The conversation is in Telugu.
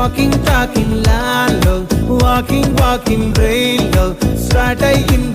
walking, talking landlord, walking, walking rail, start in